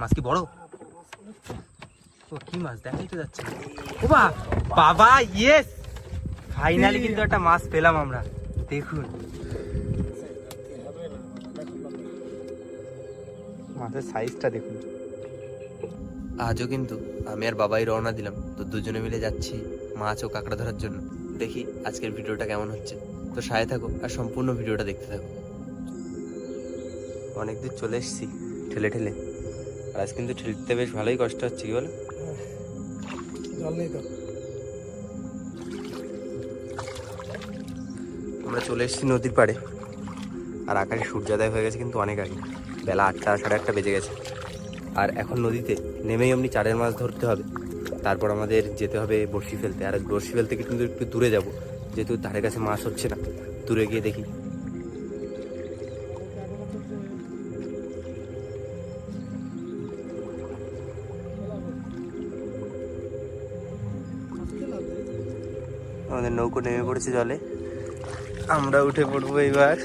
মাছ কি বড়? ও কি মাছ দেখাই তো যাচ্ছে ও বা বাবা ইয়েস ফাইনালি কিন্তু একটা মাছ পেলাম আমরা। দেখুন। মাছের সাইজটা দেখুন। আজও কিন্তু আমি আর বাবাই রওনা দিলাম তো দুজনে মিলে যাচ্ছি মাছ ও কাঁকড়া ধরার জন্য। দেখি আজকের ভিডিওটা কেমন হচ্ছে। তো সাথে থাকো আর সম্পূর্ণ ভিডিওটা দেখতে থাকো। অনেক দূর চলে এসেছি ঠেলে ঠেলে। আজ কিন্তু ঠেলতে বেশ ভালোই কষ্ট হচ্ছে কি বলো? জল নেই তো আমরা চলে এসেছি নদীর পাড়ে। আর আকাশে সূর্যোদয় হয়ে গেছে কিন্তু অনেক আগে। বেলা আটটা সাড়ে আটটা বেজে গেছে। আর এখন নদীতে নেমেই এমনি চারের মাছ ধরতে হবে। তারপর আমাদের যেতে হবে বড়শি ফেলতে। আর বড়শি ফেলতে কিন্তু একটু দূরে যাব। যেহেতু ধারে কাছে মাছ হচ্ছে না। দূরে গিয়ে দেখি। আমাদের নৌকো নেমে পড়েছে জলে। আমরা উঠে পড়ব এবার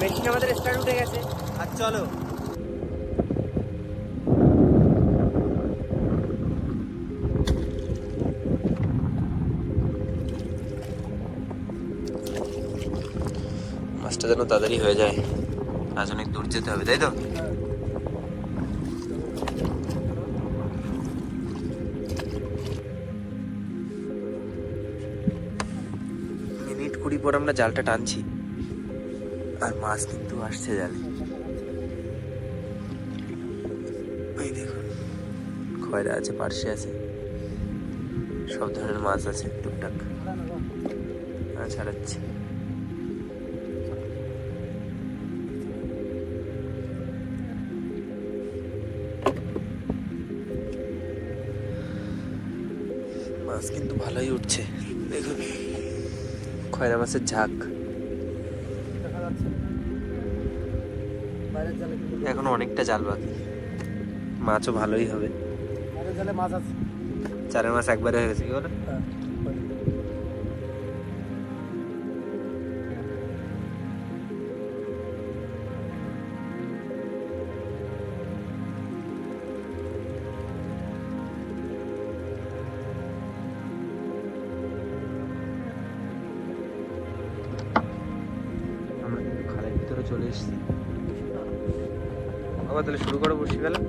মেশিন আমাদের স্টার্ট উঠে গেছে। আর চলো যেন তাড়াতাড়ি হয়ে যায়। আজ অনেক দূর যেতে হবে, তাই তো? মিনিট কুড়ি পর আমরা জালটা টানছি। আর মাছ কিন্তু আসছে জালে। ওই দেখুন, খয়রা আছে পার্শে আছে। সব ধরনের মাছ আছে, টুকটাক। ছাড়াচ্ছি। মাছ কিন্তু ভালোই উঠছে। দেখুন খয়রা মাছের ঝাঁক। বাইরের জালে কিন্তু এখন অনেকটা জাল বাকি। মাছও ভালোই হবে। বাইরের জালে মাছ আছে। চারের মাছ একবারে হয়ে গেছে কি বলো বাবা তাহলে শুরু করো বসি ফেলা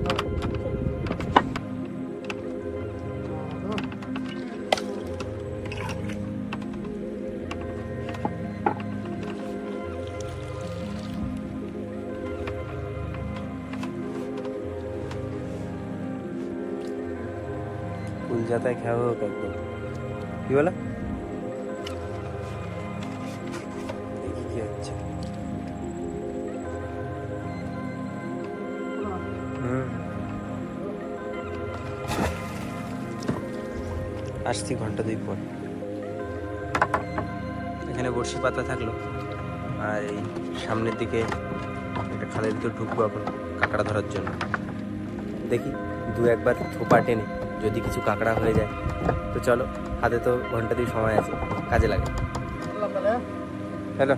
যাতায় খাওয়া হোক একদম। কি বলা? আসছি ঘণ্টা দুই পর। এখানে বড়শি পাতা থাকল। আর এই সামনের দিকে একটা খালের ভিতর ঢুকবো এখন কাঁকড়া ধরার জন্য। দেখি দু একবার থোপা টেনে যদি কিছু কাঁকড়া হয়ে যায়। তো চলো হাতে তো ঘণ্টা দুই সময় আছে কাজে লাগে। হ্যালো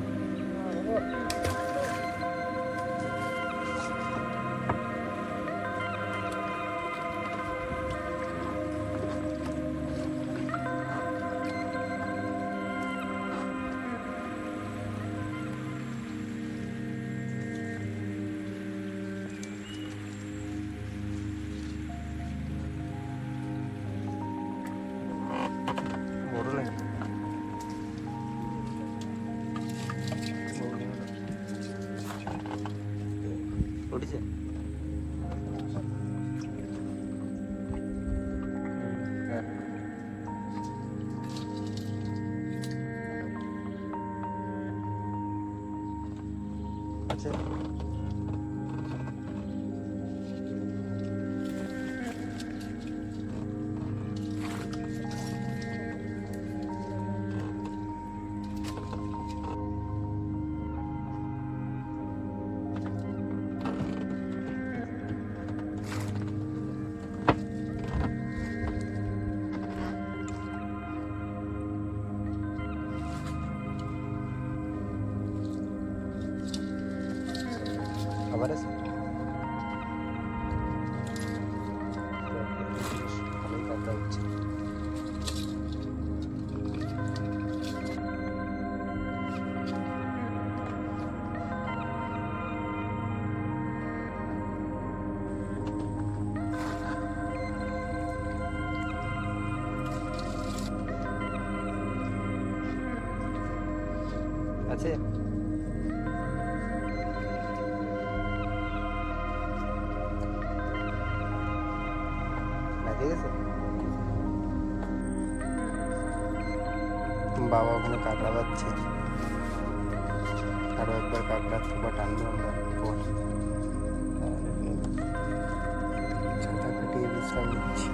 আচ্ছা খাবার আছে ভালোই কাঁকড়া উঠছে আছে। বাবা ওখানে কাঁকড়া পাচ্ছে আরও একবার কাঁকড়ার থোপা টানবো আমরা, পর। ছাতা কাটিয়ে বিশ্রাম নিচ্ছি।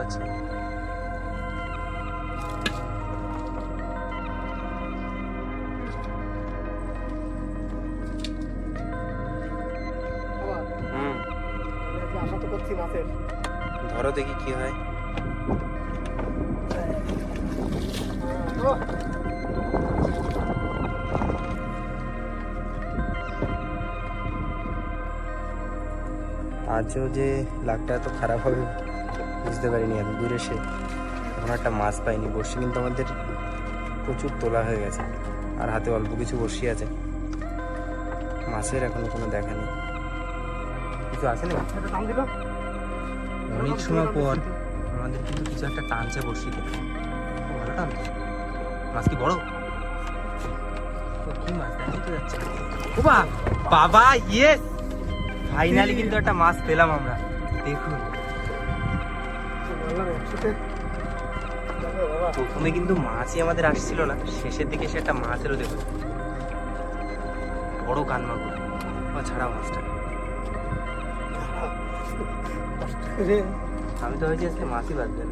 আছে। আশা তো করছি মাছের। ধরো দেখি কি হয়। আজও যে লাকটা এত খারাপ হবে, বুঝতে পারিনি এত দূরে এসে এখন একটা মাছ পাইনি বর্ষি কিন্তু আমাদের প্রচুর তোলা হয়ে গেছে। আর হাতে অল্প কিছু বর্ষি আছে। মাছের এখনও কোনো দেখা নেই। কিছু অনেক সময় পর আমাদের কিন্তু কিছু একটা টানছে ভালো টান মাছ কি বড়? বাবা ইয়েস ফাইনালি কিন্তু একটা মাছ পেলাম আমরা। দেখুন। প্রথমে কিন্তু মাছই আমাদের আসছিল না। শেষের দিকে সে একটা মাছেরও দেখুন। বড় কান মাগুর ও ছাড়াও মাছটা। রে আমি তো হয়েছি আজকে মাসি বাদ দেন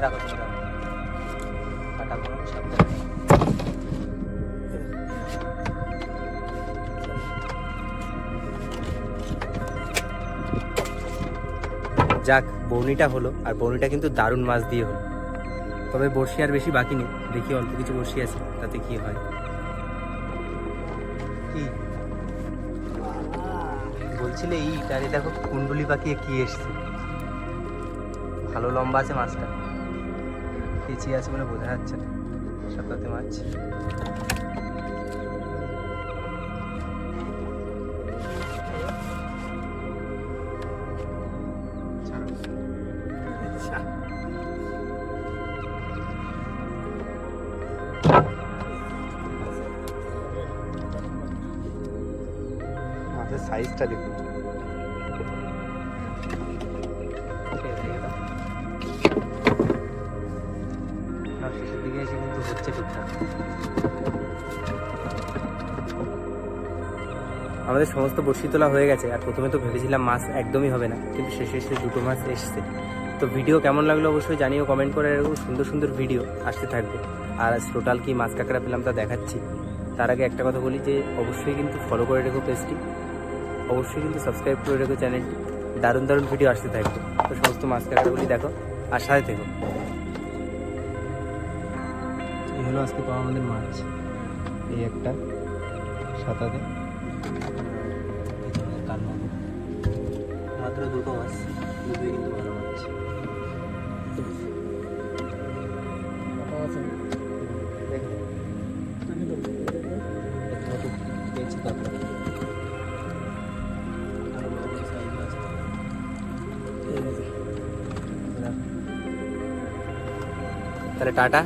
ভালো যাক, বৌনিটা হলো, আর বৌনিটা কিন্তু দারুণ মাছ দিয়ে হলো। তবে বড়শি আর বেশি বাকি নেই, দেখি অল্প কিছু বড়শি আছে, তাতে কি হয়? কি? বলছিলে এই তারে দেখো কুণ্ডলি পাকিয়ে কি এসছে। ভালো লম্বা আছে মাছটা। পেঁচিয়ে আছে বলে বোঝা যাচ্ছে না সাঁতাতে মাছ। সাইজটা দেখুন। শেষের দিকে এসে কিন্তু হচ্ছে টুকটাক আমাদের সমস্ত বড়শি তোলা হয়ে গেছে আর প্রথমে তো ভেবেছিলাম মাছ একদমই হবে না কিন্তু শেষে এসে দুটো মাছ এসছে। তো ভিডিও কেমন লাগল অবশ্যই জানিও কমেন্ট করে এরকম সুন্দর সুন্দর ভিডিও আসতে থাকবে। আর আজ টোটাল কি মাছ কাঁকড়া পেলাম তা দেখাচ্ছি। তার আগে একটা কথা বলি যে অবশ্যই কিন্তু ফলো করে রেখো পেজটি অবশ্যই কিন্তু সাবস্ক্রাইব করে রেখো চ্যানেলটি দারুণ দারুণ ভিডিও আসতে থাকবে। তো সমস্ত মাছ কাঁকড়াগুলি দেখো আর সাথে থেকো। এই হলো আজকে পাওয়া আমাদের মাছ। এই একটা সাঁতারে মাত্র দুটো মাছ, দুটোই কিন্তু ভালো। ঠিক আছে তাহলে টাটা